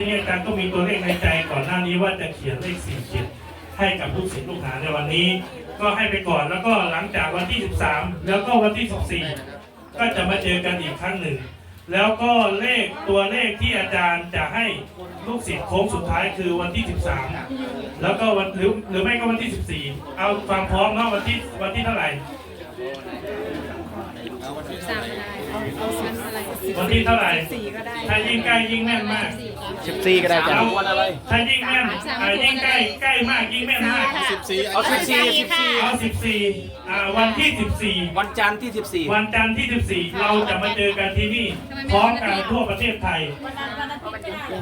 นี่อาจารย์ก็มีตัวเลขในใจก่อนหน้านี้ว่าจะเขียนเลขสี่เจ็ดให้กับลูกศิษย์ลูกหาในวันนี้ ก็ให้ไปก่อนแล้วก็หลังจากวันที่ 13 แล้วก็วันที่ 14 ก็จะมาเจอกันอีกครั้งหนึ่ง แล้วก็เลขตัวเลขที่อาจารย์จะให้ลูกศิษย์โค้งสุดท้ายคือวันที่ 13 แล้วก็วันหรือหรือไม่ก็วันที่ 14 เอาความพร้อมเนาะวันที่วันที่เท่าไหร่สามก็ได้ เอาเอาชั้นอะไรวันที่เท่าไหร่ สี่ก็ได้ถ้ายิ่งใกล้ยิ่งแม่นมากสิบสี่ก็ได้จ้ะเอาถ้ายิ่งแม่นอ่ายิ่งใกล้ใกล้มากยิ่งแม่นมากสิบสี่เอาสิบสี่สิบสี่เอา14อ่าวันที่14วันจันทร์ที่สิบสี่วันจันทร์ที่14เราจะมาเจอกันที่นี่พร้อมกันทั่วประเทศไทย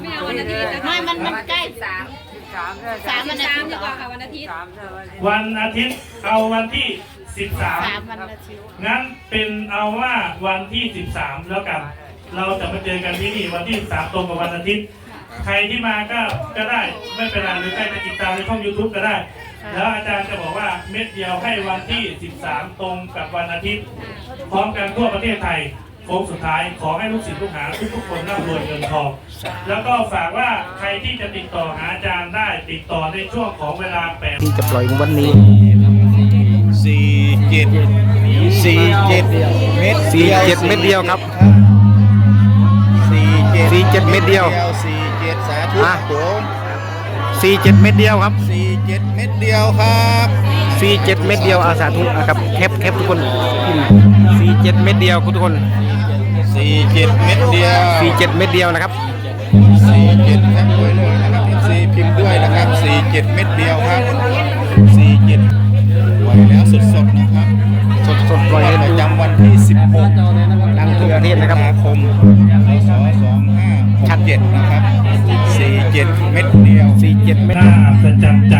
ไม่เอาวันอาทิตย์นะคะไม่มันมันใกล้สามสามวันอาทิตย์ดีกว่าค่ะวันอาทิตย์ วันอาทิตย์เอาวันที่ สาม13วันอาทิตย์งั้นเป็นเอาว่าวันที่13แล้วกัน เราจะมาเจอกันที่นี่วันที่13ตรงกับวันอาทิตย์ ใครที่มาก็ก็ได้ไม่เป็นไรหรือใครจะติดตามในช่อง YouTube ก็ได้ แล้วอาจารย์จะบอกว่าเม็ดเดียวให้วันที่ 13 ตรงกับวันอาทิตย์ พร้อมกันทั่วประเทศไทยโค้งสุดท้ายขอให้ลูกศิษย์ลูกหาทุกๆคนร่ำรวยเงินทอง แล้วก็ฝากว่าใครที่จะติดต่อหาอาจารย์ได้ติดต่อในช่วงของเวลา8ที่จะปล่อยวันนี้สี่ เจ็ดสี่เจ็ดเม็ดสี่เจ็ดเม็ดเดียวครับสี่เจ็ดสี่เจ็ดเม็ดเดียวสี่เจ็ดสาธุอะผมสี่เจ็ดเม็ดเดียวครับสี่เจ็ดเม็ดเดียวครับสี่เจ็ดเม็ดเดียวอาสาธุนะครับแคปแคปทุกคนสี่เจ็ดเม็ดเดียวคุณทุกคนสี่เจ็ดเม็ดเดียวสี่เจ็ดเม็ดเดียวนะครับสี่เจ็ดแพ็คไว้เลยนะครับสี่พิมพ์ด้วยนะครับสี่เจ็ดเม็ดเดียวครับสี่เจ็ดปล่ อยแล้วสดๆนะครับสดสดๆปล่อยให้ประจำวันที่สิบหกดังทั่วประเทศนะครับคมพศสองห้าหกเจ็ดนะครับสี่เม็ดเดียวสี่เจ็ดเม็ดน่าอัศจรรย์ใจ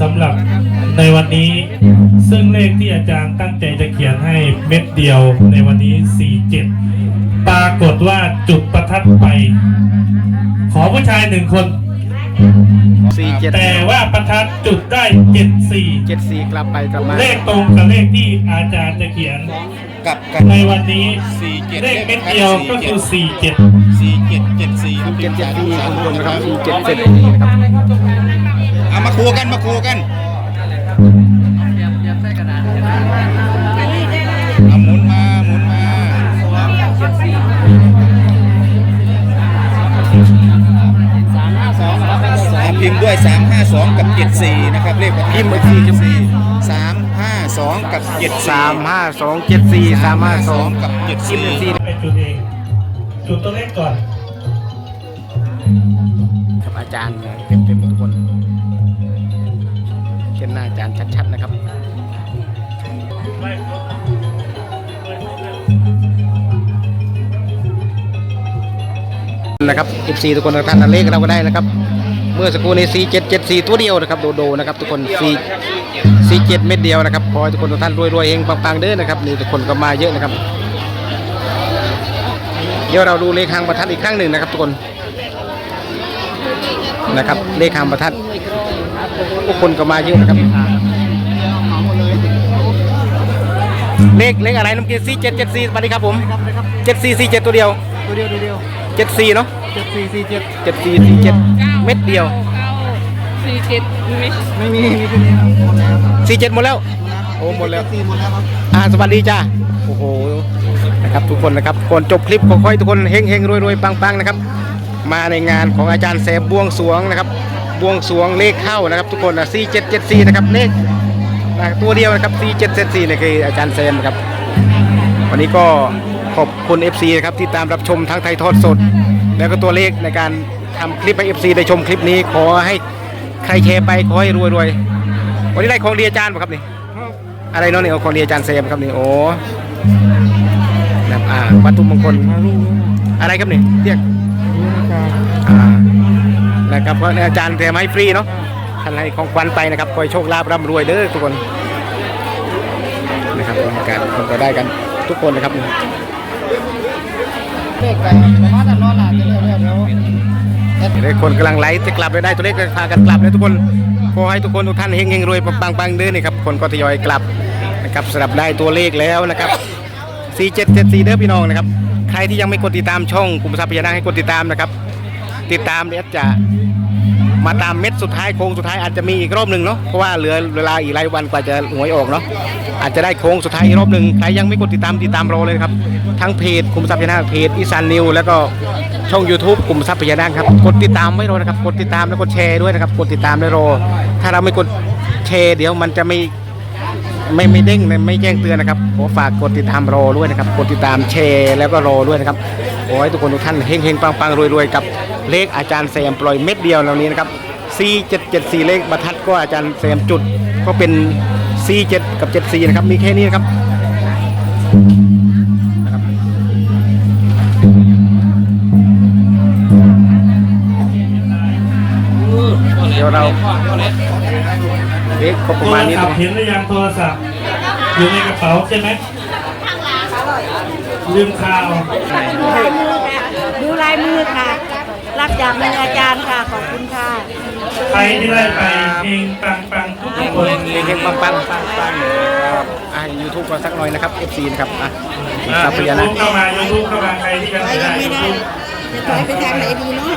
สำหรับในวันนี้ ซึ่งเลขที่อาจารย์ตั้งใจจะเขียนให้เม็ดเดียวในวันนี้ 47 ปรากฏว่าจุดประทัดไป ขอผู้ชายหนึ่งคน สี่เจ็ดแต่ว่าประทัดจุดได้74เจ็ดสี่กลับไปกลับมาเลขตรงกับเลขที่อาจารย์จะเขียนกับกันในวันนี้สี่เจ็ดเลขเม็ดเดียวก็คือ47สี่เจ็ดเจ็ดสี่เจ็ดเจ็ดสี่คุณผู้ชมนะครับสี่เจ็ดเจ็ดสี่นะครับเอามาคูกันมาคูกันเอาหมุน 2 กับ 74 นะครับ เลขพิมพ์อีกทีครับ352 กับ 74 สามห้าสองเจ็ดสี่สามห้าสอง352 กับ 74ไปจุดเอง จุดตัวเลขก่อนครับอาจารย์เต็มเต็มๆทุกคนเช่นหน้าอาจารย์ชัดๆนะครับ นะครับ14ทุกคนทุกท่านเลขเราก็ได้นะครับ มื่อสักครู่นี้4774 ตัวเดียวนะครับโดโดนะครับทุกคน4 47เม็ดเดียวนะครับขอให้ทุกคนทุกท่านรวยๆเฮงปังๆเด้อนะครับนี่ทุกคนก็มาเยอะนะครับ เดี๋ยวเราดูเลขหางประทัดอีกครั้งหนึ่งนะครับทุกคนนะครับเลขหางประทัดทุกคนก็มาเยอะนะครับเลขเลขอะไรน้ำเกลือสี่เจ็ดเจ็ดสี่สวัสดีครับผมเจ็ดสี่สี่เจ็ดตัวเดียวตัวเดียวตัวเดียว เจ็ดสี่เนาะเจ็ดสี่สี่เจ็ดเจ็ดสี่สี่เจ็ดเม็ดเดียวสี่เจ็ดไม่ไม่มีมีตัวนี้ครับหมดแล้วสี่เจ็ดหมดแล้ว โอ้หมดแล้ว สี่หมดแล้วครับ อ่าสวัสดีจ้าโอ้โหนะครับทุกคนนะครับก่อนจบคลิปขอให้ทุกคนเฮงเฮงรวยรวยปังปังนะครับ มาในงานของอาจารย์แสบบวงสรวงนะครับบวงสรวงเลขเข้านะครับ ทุกคนนะสี่เจ็ดเจ็ดสี่นะครับเลขนะตัวเดียวนะครับสี่เจ็ดเจ็ดสี่นี่คืออาจารย์แซมนะครับวันนี้ก็ข อบคุณ FC นะครับที่ตามรับชมทั้งไทยทอดสด แล้วก็ตัวเลขในการทำคลิปให้ FC ได้ชมคลิปนี้ ขอให้ใครแชร์ไปขอให้รวยรวยวันนี้ได้ของดีอาจารย์ป่ะครับนี่อะไรเนาะนี่เอาของดีอาจารย์เซมครับนี่โอ้นะครับอ่าวัตถุมงคลอะไรครับนี่เรียกอ่านะครับเพราะอาจารย์เทมให้ฟรีเนาะท่านให้ของขวัญไปนะครับคอยโชคลาภร่ำรวยเด้อทุกคนนะครับการคนก็ได้กันทุกคนนะครับ เลขกันประมาณนั้นรอหลานจะเร็วเร็วเร็วเด็กคนกำลังไลฟ์จะกลับไปได้ตัวเลขก็พากันกลับเลยทุกคนขอให้ทุกคนทุกท่านเฮงเฮงรวยปังปังเด้อนี่ครับคนก็ทยอยกลับนะครับสำหรับได้ตัวเลขแล้วนะครับ4774เด้อพี่น้องนะครับใครที่ยังไม่กดติดตามช่องกลุ่มทรัพย์พญานาคให้กดติดตามนะครับ ติดตามเดี๋ยวจะ มาตามเม็ดสุดท้ายโค้งสุดท้ายอาจจะมีอีกรอบหนึ่งเนาะเพราะว่าเหลือเวลาอีกหลายวันกว่าจะหวยออกเนาะอาจจะได้โค้งสุดท้ายอีกรอบหนึ่งใครยังไม่กดติดตามติดตามเรอเลยครับทั้งเพจกลุ่มทรัพย์พญานาคเพจอีสานนิวแล้วก็ช่อง YouTube กลุ่มทรัพย์พญานาคครับกดติดตามไว้รอนะครับกดติดตามแล้วกดแชร์ด้วยนะครับกดติดตามแล้รอถ้าเราไม่กดแชร์เดี๋ยวมันจะไม่ไม่ไม่เด้งไม่แจ้งเตือนนะครับขอฝากกดติดตามรอด้วยนะครับ กดติดตามแชร์แล้วก็รอด้วยนะครับ ขอให้ทุกคนทุกท่านเฮงเฮงปังปังรวยรวยกับเลขอาจารย์แซมปล่อยเม็ดเดียวเหล่านี้นะครับ4774 เลขบรรทัดก็อาจารย์แซมจุดก็เป็น47กับ 74 นะครับ มีแค่นี้นะครับนะครับเดี๋ยวเราเลขครบประมาณนี้ศันะเห็นหรือยังโทรศัพท์อยู่ในกระเป๋าใช่ไหม ลืมข่าวดูลายมือค่ะดูลายมือค่ะ รับจากมืออาจารย์ค่ะ ขอบคุณค่ะใครที่ได้ไปเองปังปังทุกคนเฮงๆปังๆปังๆอะยูทูบก็สักหน่อยนะครับ FC นะครับอะอ่าทรัพยูยาทูนาบเข้ามายูทูบเข้ามาใครที่ยังไม่ได้ยูทูบจะถอยไปทางไหนดีเนาะ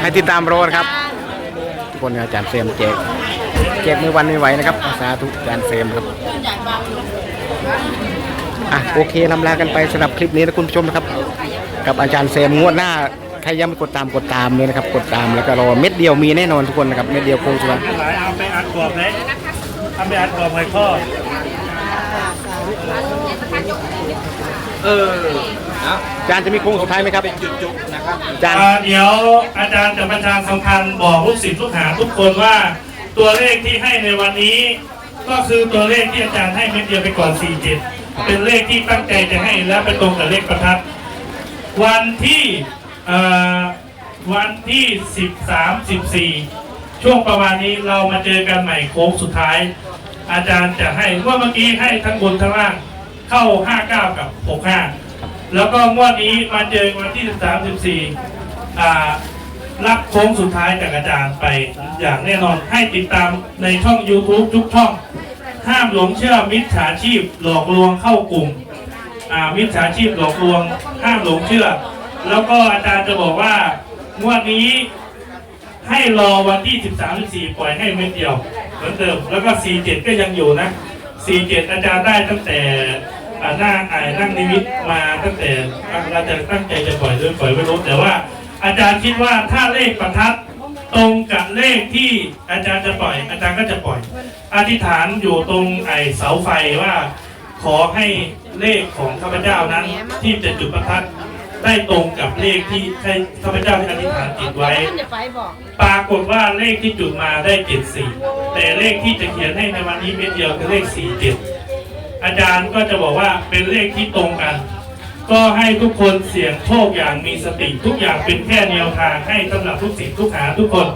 ให้ติดตามรอนะครับ ทุกคนอาจารย์เซมแจก แจกมือวันไม่ไหวนะครับสาธุอาจารย์เซมครับอะโอเคลำลากันไปสำหรับคลิปนี้นะคุณผู้ชมนะครับ กับอาจารย์เซมงวดหน้าใครยังไม่กดตามกดตามเลยนะครับ กดตามแล้วก็รอเม็ดเดียวมีแน่นอนทุกคนนะครับเม็ดเดียวโค้งสุดท้ายหลายเอาไปอัดกรอบเลยเอาไปอัดกรอบหอยข้ออาจารย์จะมีโค้งสุดท้ายไหมครับอาจารย์อ่าเดี๋ยวอาจารย์จะประชาสัมพันธ์บอกลูกศิษย์ลูกหาทุกคนว่า ตัวเลขที่ให้ในวันนี้ ก็คือตัวเลขที่อาจารย์ให้เม็ดเดียวไปก่อน47เป็นเลขที่ตั้งใจจะให้และไปตรงกับเลขประทัดวันที่วันที่ 13 14 ช่วงประมาณนี้เรามาเจอกันใหม่โค้งสุดท้าย อาจารย์จะให้เมื่อเมื่อกี้ให้ทั้งบนทั้งล่างเข้า 59 กับ 65 แล้วก็งวดนี้มาเจอวันที่ 13 14อ่า รับโค้งสุดท้ายจากอาจารย์ไปอย่างแน่นอนให้ติดตามในช่อง YouTube ทุกช่อง ห้ามหลงเชื่อมิจฉาชีพหลอกลวงเข้ากลุ่มอามิจฉาชีพหลอกลวง ห้ามหลงเชื่อ แล้วก็อาจารย์จะบอกว่างวดนี้ให้รอวันที่ 13 14 ปล่อยให้เม็ดเดียว เหมือนเดิม แล้วก็ 47 ก็ยังอยู่นะ 47 อาจารย์ได้ตั้งแต่หน้าอ่านั่งนิมิตมาตั้งแต่เราจะตั้งใจจะปล่อยหรือปล่อยไม่รู้แต่ว่า อาจารย์คิดว่าถ้าเลขประทัดตรงกับเลขที่อาจารย์จะปล่อย อาจารย์ก็จะปล่อย อธิษฐานอยู่ตรงไอเสาไฟว่า ขอให้เลขของข้าพเจ้านั้น ที่จะจุดประทัดได้ตรงกับเลขที่ให้ข้าพเจ้าที่อธิษฐานจิตไว้ ปรากฏว่าเลขที่จุดมาได้เจ็ดสี่แต่เลขที่จะเขียนให้ในวันนี้เม็ดเดียวคือเลขสี่เจ็ดอาจารย์ก็จะบอกว่าเป็นเลขที่ตรงกัน ก็ให้ทุกคนเสี่ยงโชคอย่างมีสติทุกอย่างเป็นแค่แนวทางให้สำหรับทุกสิ่งทุกหาทุกคน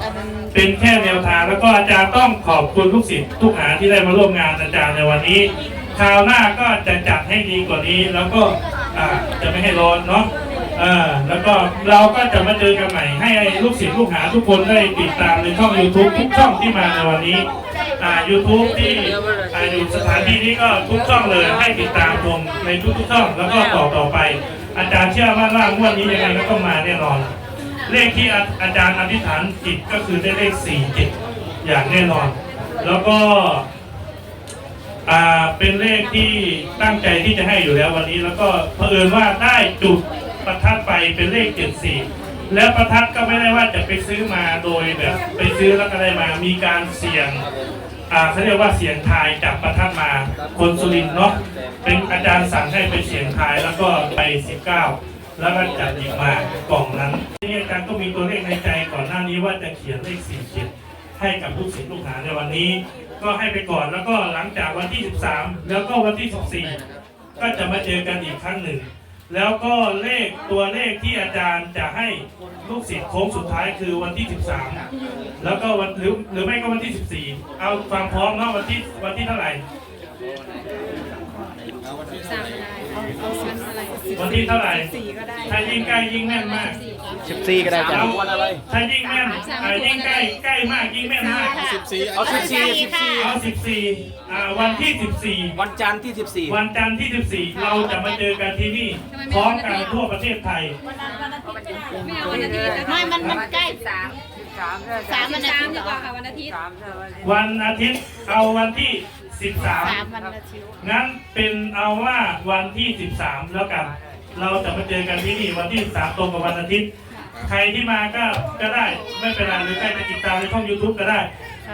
เป็นแค่แนวทางแล้วก็อาจารย์ต้องขอบคุณทุกสิ่งทุกหาที่ได้มาร่วมงานอาจารย์ในวันนี้คราวหน้าก็จะจัดให้ดีกว่านี้แล้วก็จะไม่ให้ร้อนเนาะแล้วก็เราก็จะมาเจอกันใหม่ให้ลูกศิษย์ลูกหาทุกคนได้ติดตามในช่อง YouTube ทุกช่องที่มาในวันนี้ อ่า YouTube ที่อ่าอยู่สถานที่นี้ก็ทุกช่องเลยให้ติดตามชมในทุกๆช่องแล้วก็ต่อต่อไป อาจารย์เชื่อมั่นว่างวดนี้ยังไงก็ต้องมาแน่นอน เลขที่อาอาจารย์อธิษฐานจิตก็คือได้เลขสี่จิตอย่างแน่นอน แล้วก็อ่าเป็นเลขที่ตั้งใจที่จะให้อยู่แล้ววันนี้ แล้วก็เผอิญว่าได้จุดประทัดไปเป็นเลขเจ็ดสี่แล้วประทัดก็ไม่ได้ว่าจะไปซื้อมาโดยแบบไปซื้อแล้วก็ได้มามีการเสี่ยง อ่าเขาเรียกว่าเสียงทายจากประทัดมาคนสุรินทร์เนาะเป็นอาจารย์สั่งให้ไปเสียงทายแล้วก็ไป 19 แล้วก็จัดหยิบมากล่องนั้นที่อาจารย์ก็มีตัวเลขในใจก่อนหน้านี้ว่าจะเขียนเลข4เขียนให้กับลูกศิษย์ลูกหาในวันนี้ ก็ให้ไปก่อนแล้วก็หลังจากวันที่ 13 แล้วก็วันที่ 14 ก็จะมาเจอกันอีกครั้งหนึ่ง แล้วก็เลขตัวเลขที่อาจารย์จะให้ลูกศิษย์โค้งสุดท้ายคือวันที่ 13 แล้วก็วันหรือหรือไม่ก็วันที่ 14 เอาความพร้อมเนาะวันที่วันที่เท่าไหร่ สามก็ได้เอาวันอะไรวันที่เท่าไหร่ถ้ายิ่งใกล้ยิ่งแม่นมาก14ก็ได้อาจารย์ถ้ายิ่งแม่นอ่ายิ่งใกล้ใกล้มากยิ่งแม่นมาก สิบสี่เอาสิบสี่สิบสี่เอาสิบสี่อ่าวันที่สิบสี่วันจันทร์ที่สิบสี่วันจันทร์ที่สิบสี่เราจะมาเจอกันที่นี่พร้อมกันทั่วประเทศไทย ไม่เอาวันอาทิตย์นะคะไม่ มัน มันใกล้สาม สามวันอาทิตย์ดีกว่าค่ะวันอาทิตย์วันอาทิตย์เอาวันที่สิบสามสามวันอาทิตย์งั้นเป็นเอาว่าวันที่สิบสามแล้วกัน เราจะมาเจอกันที่นี่วันที่สามตรงกับวันอาทิตย์ ใครที่มาก็ก็ได้ไม่เป็นไรหรือใครจะติดตามในช่อง YouTube ก็ได้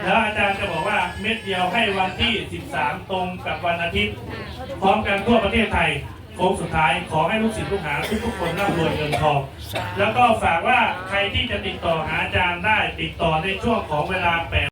แล้วอาจารย์จะบอกว่าเม็ดเดียวให้วันที่ 13 ตรงกับวันอาทิตย์ พร้อมกันทั่วประเทศไทยโค้งสุดท้ายขอให้ลูกศิษย์ลูกหาทุกๆคนร่ำรวยเงินทอง แล้วก็ฝากว่าใครที่จะติดต่อหาอาจารย์ได้ติดต่อในช่วงของเวลา8